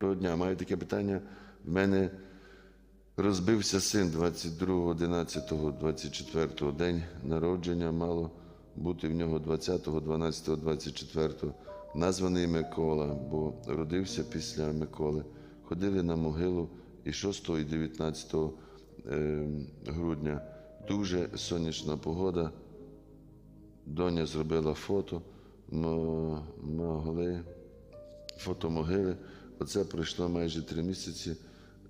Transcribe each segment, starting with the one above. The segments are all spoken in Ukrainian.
Доброго дня. Маю таке питання. В мене розбився син 22, 11, 24 день народження. Мало бути в нього 20, 12, 24. Названий Микола, бо родився після Миколи. Ходили на могилу і 6 і 19 е, грудня. Дуже сонячна погода. Доня зробила фото, могли фото могили. Оце пройшло майже три місяці.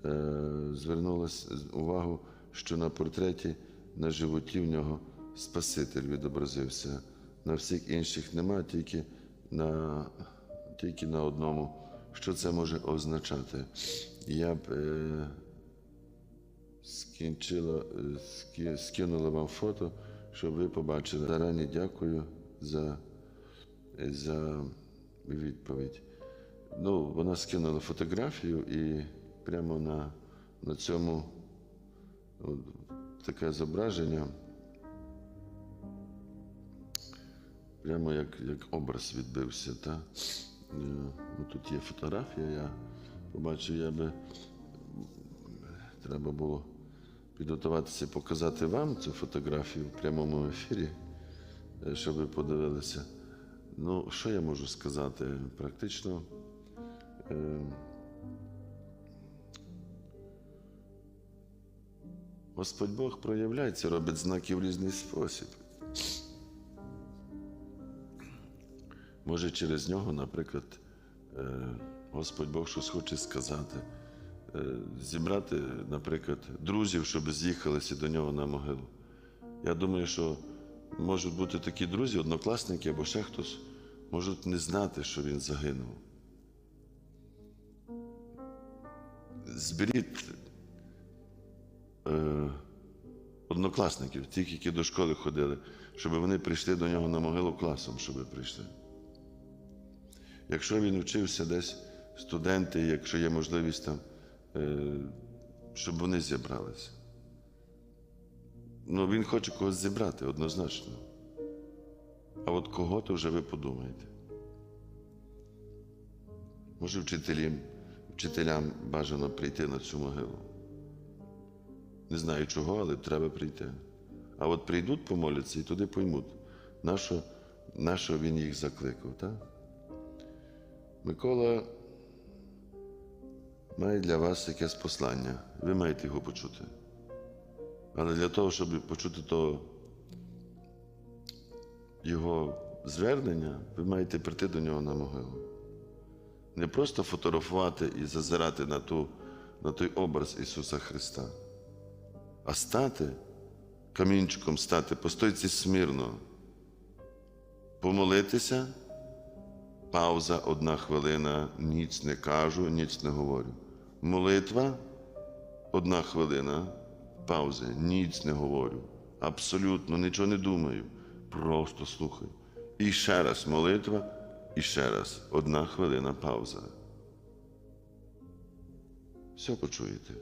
Е, Звернулася увагу, що на портреті на животі в нього Спаситель відобразився. На всіх інших нема, тільки на, тільки на одному. Що це може означати? Я б е, скінчила, е, скинула вам фото, щоб ви побачили. Зарані дякую за, за відповідь. Ну, вона скинула фотографію і прямо на, на цьому от, таке зображення. Прямо як, як образ відбився. Та? Е, Ну, тут є фотографія, я побачив, я би треба було підготуватися, показати вам цю фотографію в прямому ефірі, е, щоб ви подивилися. Ну, що я можу сказати? Практично. Е, Господь Бог проявляється, робить знаки в різний спосіб. Може, через нього, наприклад, е, Господь Бог щось хоче сказати, Е, зібрати, наприклад, друзів, щоб з'їхалися до нього на могилу. Я думаю, що можуть бути такі друзі, однокласники або ще хтось, можуть не знати, що він загинув. Зберіть е, однокласників, тих, які до школи ходили, щоб вони прийшли до нього на могилу класом, щоб прийшли. Якщо він вчився десь, студенти, якщо є можливість там, е, щоб вони зібралися. Ну, він хоче когось зібрати однозначно. А от кого, то вже ви подумаєте. Може, вчителям, вчителям бажано прийти на цю могилу. Не знаю чого, але треба прийти. А от прийдуть, помоляться і туди поймуть, на що, на що він їх закликав. Так? Микола має для вас якесь послання. Ви маєте його почути. Але для того, щоб почути то його звернення, ви маєте прийти до нього на могилу. Не просто фотографувати і зазирати на, ту, на той образ Ісуса Христа, а стати камінчиком стати, постойці смірно, помолитися, пауза, одна хвилина, ніч не кажу, ніч не говорю. Молитва, одна хвилина, паузи, ніч не говорю. Абсолютно нічого не думаю. Просто слухаю. І ще раз молитва, і ще раз одна хвилина пауза. Все почуєте.